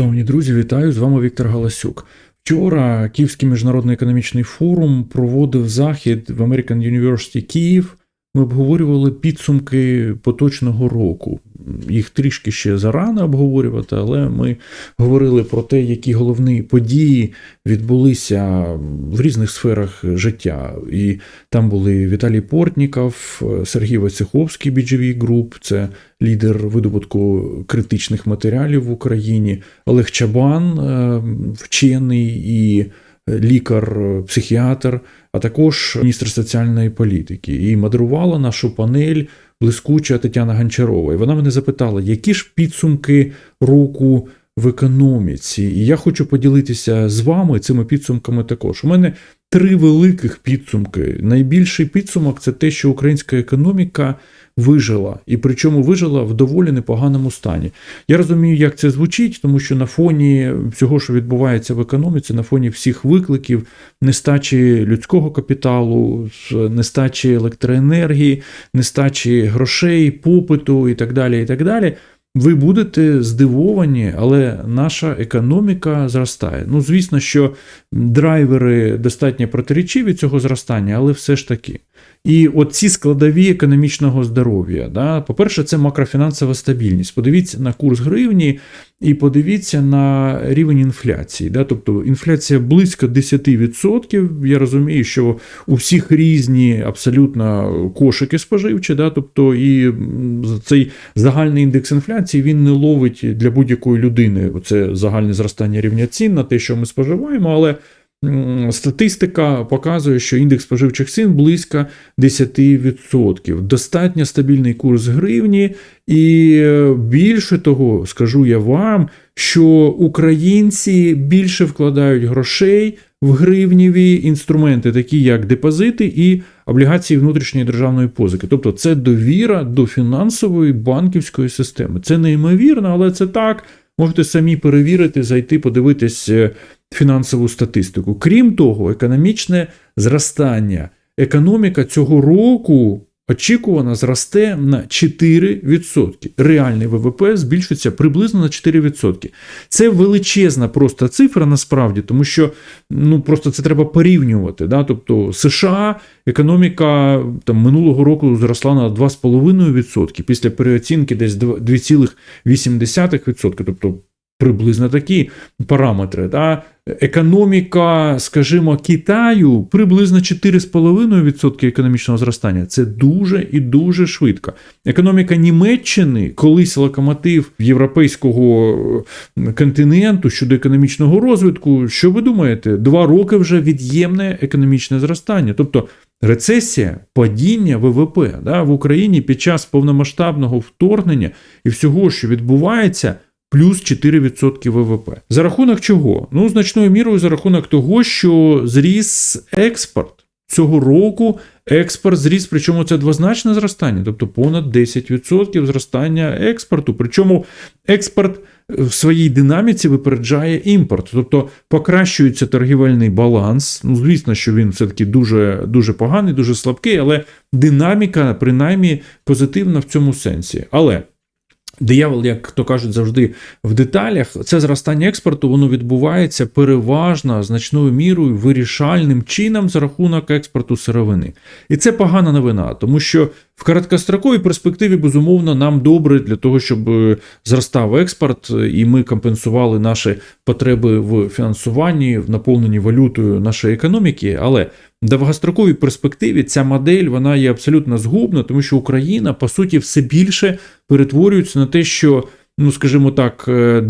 Шановні друзі, вітаю! З вами Віктор Галасюк. Вчора Київський міжнародний економічний форум проводив захід в American University Київ. Ми обговорювали підсумки поточного року. Їх трішки ще зарано обговорювати, але ми говорили про те, які головні події відбулися в різних сферах життя. І там були Віталій Портніков, Сергій Войцеховський, BGV Group, це лідер видобутку критичних матеріалів в Україні, Олег Чабан, е, вчений і лікар-психіатр, а також міністр соціальної політики. І модерувала нашу панель блискуча Тетяна Гончарова. І вона мене запитала, які ж підсумки року в економіці. І я хочу поділитися з вами цими підсумками також. У мене три великих підсумки. Найбільший підсумок це те, що українська економіка вижила, і причому вижила в доволі непоганому стані. Я розумію, як це звучить, тому що на фоні всього, що відбувається в економіці, на фоні всіх викликів, нестачі людського капіталу, нестачі електроенергії, нестачі грошей, попиту і так далі. і так далі. Ви будете здивовані, але наша економіка зростає. Ну, звісно, що драйвери достатньо протирічиві цього зростання, але все ж таки. І от ці складові економічного здоров'я. Да? По-перше, це макрофінансова стабільність. Подивіться на курс гривні і подивіться на рівень інфляції. Да? Тобто інфляція близько 10%. Я розумію, що у всіх різні абсолютно кошики споживчі. Да? Тобто і цей загальний індекс інфляції він не ловить для будь-якої людини. Це загальне зростання рівня цін на те, що ми споживаємо, але. Статистика показує, що індекс споживчих цін близько 10%. Достатньо стабільний курс гривні, і е, більше того, скажу я вам, що українці більше вкладають грошей в гривніві інструменти, такі як депозити і облігації внутрішньої державної позики. Тобто це довіра до фінансової банківської системи. Це неймовірно, але це так. Можете самі перевірити, зайти, подивитись е, фінансову статистику. Крім того, економічне зростання. Економіка цього року очікувано зросте на 4%. Реальний ВВП збільшиться приблизно на 4%. Це величезна просто цифра насправді, тому що ну просто це треба порівнювати. Да? Тобто США економіка там минулого року зросла на 2,5%, після переоцінки десь 2,8%. Тобто приблизно такі параметри. Да? Економіка, скажімо, Китаю приблизно 4,5% економічного зростання. Це дуже і дуже швидко. Економіка Німеччини, колись локомотив європейського континенту щодо економічного розвитку. Що ви думаєте? Два роки вже від'ємне економічне зростання. Тобто рецесія, падіння ВВП да, в Україні під час повномасштабного вторгнення і всього, що відбувається плюс 4% ВВП. За рахунок чого? Ну, значною мірою за рахунок того, що зріс експорт. Цього року експорт зріс, причому це двозначне зростання, тобто понад 10% зростання експорту. Причому експорт в своїй динаміці випереджає імпорт, тобто покращується торгівельний баланс. Ну, звісно, що він все-таки дуже дуже поганий, дуже слабкий, але динаміка, принаймні, позитивна в цьому сенсі. Але Диявол, як то кажуть, завжди в деталях. Це зростання експорту, воно відбувається переважно значною мірою вирішальним чином за рахунок експорту сировини. І це погана новина, тому що в короткостроковій перспективі, безумовно, нам добре для того, щоб е, зростав експорт, і ми компенсували наші потреби в фінансуванні, в наповненні валютою нашої економіки. Але в довгостроковій перспективі ця модель вона є абсолютно згубна, тому що Україна, по суті, все більше перетворюється на те, що. Ну, скажімо так, е,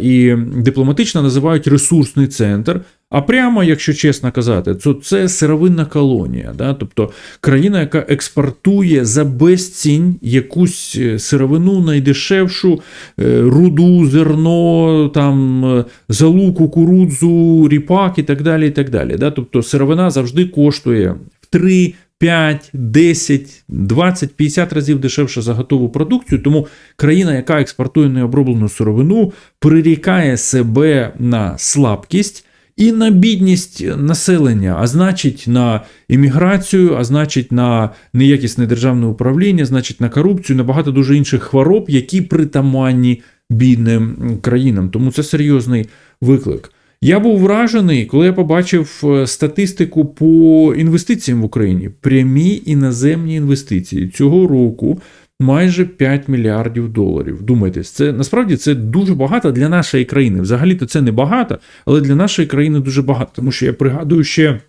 і дипломатично називають ресурсний центр, а прямо, якщо чесно казати, то це сировинна колонія, да? тобто країна, яка експортує за безцінь якусь е, сировину найдешевшу, е, руду, зерно, там, е, залу, кукурудзу, ріпак і так далі. і так далі. Да? Тобто сировина завжди коштує в 3 5, 10, 20, 50 разів дешевше за готову продукцію. Тому країна, яка експортує необроблену сировину, прирікає себе на слабкість і на бідність населення, а значить на імміграцію, а значить на неякісне державне управління, значить на корупцію, на багато дуже інших хвороб, які притаманні бідним країнам. Тому це серйозний виклик. Я був вражений, коли я побачив е, статистику по інвестиціям в Україні. Прямі іноземні інвестиції цього року майже 5 мільярдів доларів. Думайтесь, це насправді це дуже багато для нашої країни. Взагалі-то це не багато, але для нашої країни дуже багато. Тому що я пригадую ще.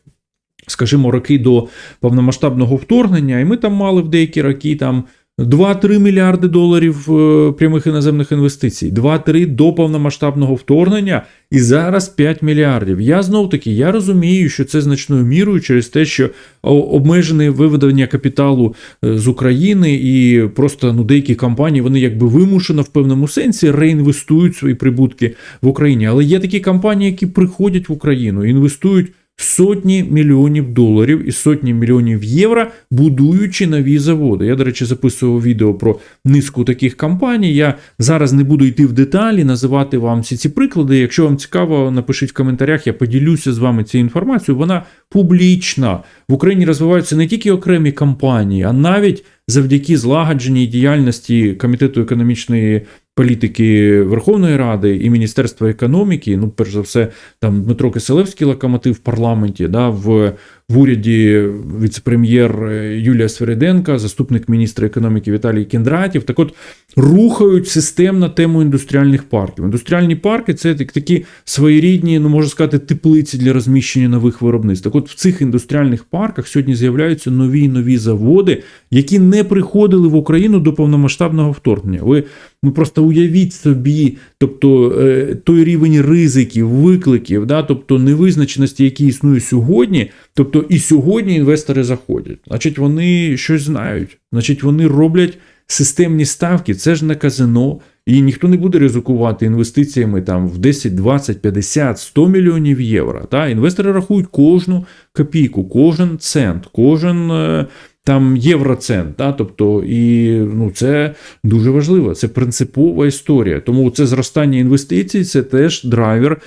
Скажімо, роки до повномасштабного вторгнення, і ми там мали в деякі роки там 2-3 мільярди доларів е, прямих іноземних інвестицій, 2-3 до повномасштабного вторгнення, і зараз 5 мільярдів. Я знов таки я розумію, що це значною мірою через те, що обмежене виведення капіталу е, з України, і просто ну деякі компанії вони якби вимушено в певному сенсі реінвестують свої прибутки в Україні. Але є такі компанії, які приходять в Україну, інвестують сотні мільйонів доларів і сотні мільйонів євро, будуючи нові заводи. Я, до речі, записував відео про низку таких компаній. Я зараз не буду йти в деталі, називати вам всі ці приклади. Якщо вам цікаво, напишіть в коментарях, я поділюся з вами цією інформацією. Вона публічна. В Україні розвиваються не тільки окремі компанії, а навіть завдяки злагодженій діяльності Комітету економічної політики Верховної Ради і Міністерства економіки. Ну, перш за все, там Дмитро Киселевський локомотив в парламенті, да, в в уряді віце-прем'єр е, Юлія Свериденка, заступник міністра економіки Віталій Кіндратів. Так от рухають системно тему індустріальних парків. Індустріальні парки це такі своєрідні, ну можна сказати, теплиці для розміщення нових виробництв. Так от в цих індустріальних парках сьогодні з'являються нові нові заводи, які не приходили в Україну до повномасштабного вторгнення. Ви ну просто уявіть собі, тобто е, той рівень ризиків, викликів, да, тобто невизначеності, які існують сьогодні. Тобто і сьогодні інвестори заходять, значить, вони щось знають, значить, вони роблять системні ставки, це ж не казино, і ніхто не буде ризикувати інвестиціями там в 10, 20, 50, 100 мільйонів євро. Та? Інвестори рахують кожну копійку, кожен цент, кожен е, там євроцент. Да? Тобто, і ну, це дуже важливо, це принципова історія. Тому це зростання інвестицій, це теж драйвер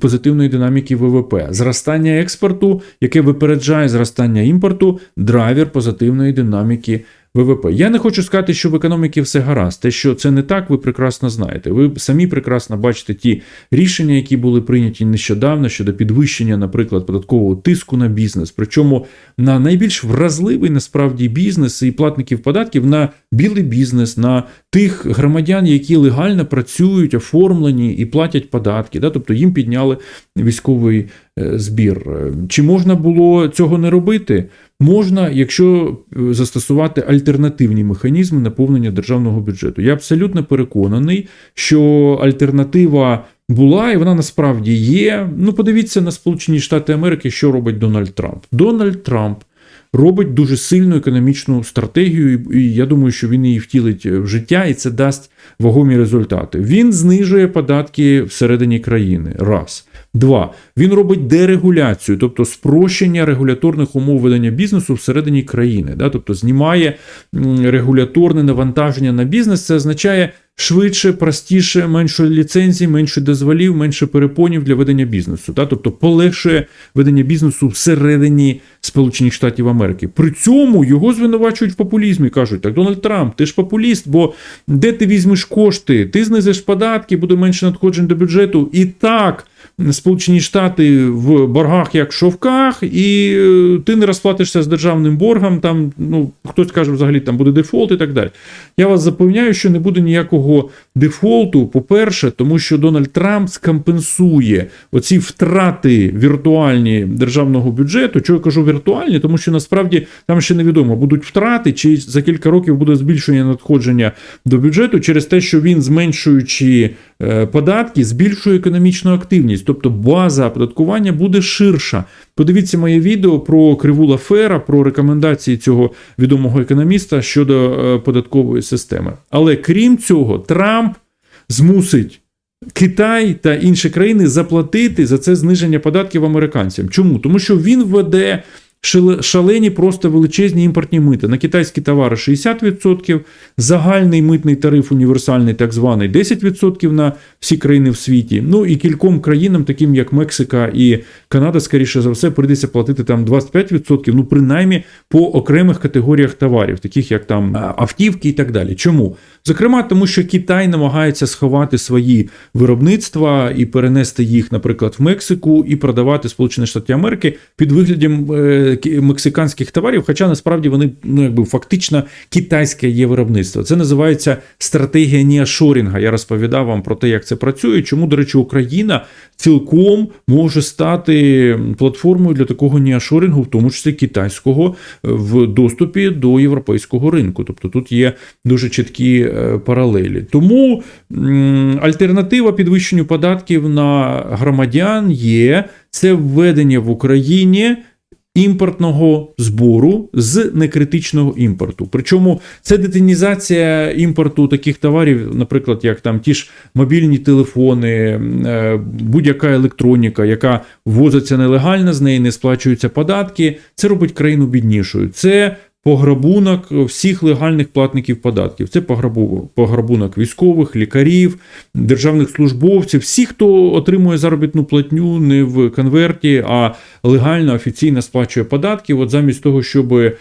позитивної динаміки ВВП. Зростання експорту, яке випереджає зростання імпорту, драйвер позитивної динаміки. ВВП. Я не хочу сказати, що в економіці все гаразд. Те, що це не так, ви прекрасно знаєте. Ви самі прекрасно бачите ті рішення, які були прийняті нещодавно щодо підвищення, наприклад, податкового тиску на бізнес. Причому на найбільш вразливий насправді бізнес і платників податків на білий бізнес, на тих громадян, які легально працюють, оформлені і платять податки. Да? Тобто їм підняли військовий е, збір. Чи можна було цього не робити? Можна, якщо е, застосувати альтернативні механізми наповнення державного бюджету. Я абсолютно переконаний, що альтернатива була, і вона насправді є. Ну, подивіться на Сполучені Штати Америки, що робить Дональд Трамп. Дональд Трамп. Робить дуже сильну економічну стратегію, і я думаю, що він її втілить в життя, і це дасть вагомі результати. Він знижує податки всередині країни. Раз. Два. Він робить дерегуляцію, тобто спрощення регуляторних умов ведення бізнесу всередині країни. Да? Тобто знімає регуляторне навантаження на бізнес. Це означає швидше, простіше, менше ліцензій, менше дозволів, менше перепонів для ведення бізнесу. Да? Тобто полегшує ведення бізнесу всередині Сполучених Штатів Америки. При цьому його звинувачують в популізмі. Кажуть, так Дональд Трамп, ти ж популіст, бо де ти візьмеш кошти, ти знизиш податки, буде менше надходжень до бюджету. І так. Сполучені Штати в боргах як шовках, і е, ти не розплатишся з державним боргом. Там ну хтось каже, взагалі там буде дефолт і так далі. Я вас запевняю, що не буде ніякого дефолту. По-перше, тому що Дональд Трамп скомпенсує оці втрати віртуальні державного бюджету. Чого я кажу віртуальні, тому що насправді там ще невідомо будуть втрати, чи за кілька років буде збільшення надходження до бюджету через те, що він зменшуючи е, податки, збільшує економічну активність тобто база оподаткування буде ширша. Подивіться моє відео про криву Лафера, про рекомендації цього відомого економіста щодо е, податкової системи. Але крім цього, Трамп змусить. Китай та інші країни заплатити за це зниження податків американцям. Чому? Тому що він введе шалені просто величезні імпортні мити. На китайські товари 60%, загальний митний тариф універсальний, так званий 10% на всі країни в світі. Ну і кільком країнам, таким як Мексика і Канада, скоріше за все, прийдеться платити там 25%, ну принаймні по окремих категоріях товарів, таких як там автівки і так далі. Чому? Зокрема, тому що Китай намагається сховати свої виробництва і перенести їх, наприклад, в Мексику і продавати Сполучені Штати Америки під виглядом е, мексиканських товарів. Хоча насправді вони ну якби фактично китайське є виробництво. Це називається стратегія ніашорінга. Я розповідав вам про те, як це працює. Чому, до речі, Україна цілком може стати платформою для такого ніашорінгу, в тому числі китайського, е, в доступі до європейського ринку. Тобто тут є дуже чіткі е, паралелі. Тому альтернатива підвищенню податків на громадян є це введення в Україні. Імпортного збору з некритичного імпорту. Причому це детинізація імпорту таких товарів, наприклад, як там ті ж мобільні телефони, е, будь-яка електроніка, яка ввозиться нелегально, з неї не сплачуються податки. Це робить країну біднішою. Це пограбунок всіх легальних платників податків. Це пограбунок військових, лікарів, державних службовців, всіх, хто отримує заробітну платню не в конверті, а легально, офіційно сплачує податки. От замість того, щоб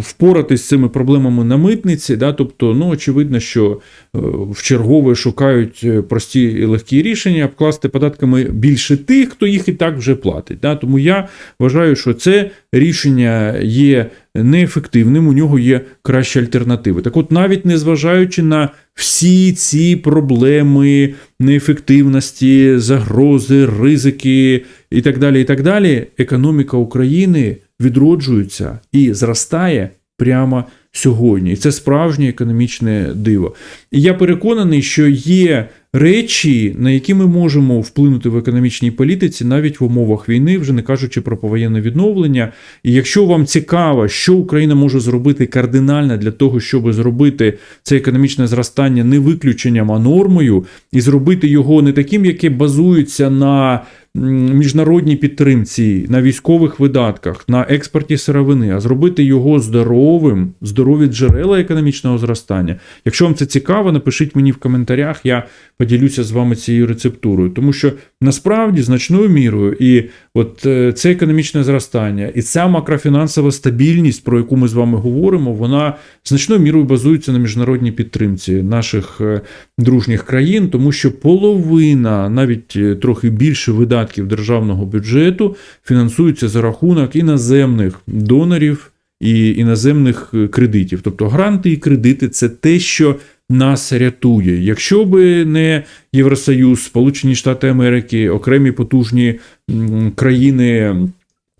впоратись з цими проблемами на митниці, да, тобто, ну, очевидно, що е, в чергове шукають е, прості і легкі рішення, обкласти податками більше тих, хто їх і так вже платить. Да. Тому я вважаю, що це рішення є неефективним, у нього є кращі альтернативи. Так от, навіть незважаючи на всі ці проблеми, неефективності, загрози, ризики і так далі, і так далі, економіка України відроджується і зростає прямо сьогодні. І це справжнє економічне диво. І я переконаний, що є речі, на які ми можемо вплинути в економічній політиці навіть в умовах війни, вже не кажучи про повоєнне відновлення. І якщо вам цікаво, що Україна може зробити кардинально для того, щоб зробити це економічне зростання не виключенням, а нормою, і зробити його не таким, яке базується на міжнародній підтримці, на військових видатках, на експорті сировини, а зробити його здоровим, здорові джерела економічного зростання. Якщо вам це цікаво, напишіть мені в коментарях, я поділюся з вами цією рецептурою. Тому що насправді значною мірою і от е, це економічне зростання, і ця макрофінансова стабільність, про яку ми з вами говоримо, вона значною мірою базується на міжнародній підтримці наших е, дружніх країн, тому що половина, навіть е, трохи більше видатків державного бюджету фінансуються за рахунок іноземних донорів і іноземних е, кредитів. Тобто гранти і кредити це те, що нас рятує. Якщо би не Євросоюз, Сполучені Штати Америки, окремі потужні країни.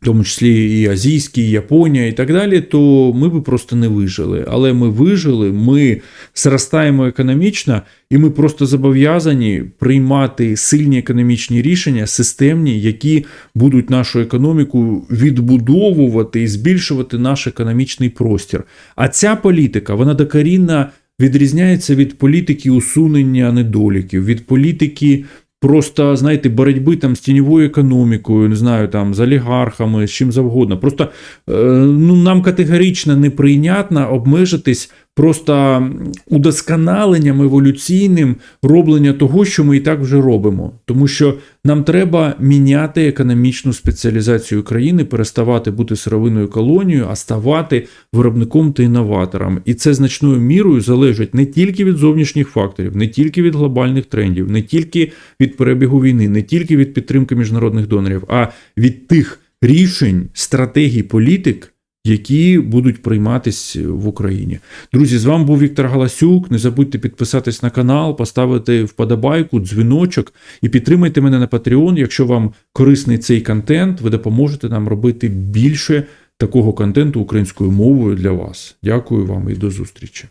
В тому числі і азійські, і Японія, і так далі, то ми би просто не вижили. Але ми вижили, ми зростаємо економічно, і ми просто зобов'язані приймати сильні економічні рішення, системні, які будуть нашу економіку відбудовувати і збільшувати наш економічний простір. А ця політика, вона докорінно відрізняється від політики усунення недоліків, від політики просто, знаєте, боротьби там з тіньовою економікою, не знаю, там з олігархами, з чим завгодно. Просто е, ну, нам категорично неприйнятно обмежитись просто удосконаленням еволюційним роблення того, що ми і так вже робимо. Тому що нам треба міняти економічну спеціалізацію країни, переставати бути сировинною колонією, а ставати виробником та інноватором. І це значною мірою залежить не тільки від зовнішніх факторів, не тільки від глобальних трендів, не тільки від перебігу війни, не тільки від підтримки міжнародних донорів, а від тих рішень, стратегій, політик. Які будуть прийматись в Україні, друзі. З вами був Віктор Галасюк. Не забудьте підписатись на канал, поставити вподобайку, дзвіночок і підтримайте мене на Patreon. Якщо вам корисний цей контент, ви допоможете нам робити більше такого контенту українською мовою для вас. Дякую вам і до зустрічі.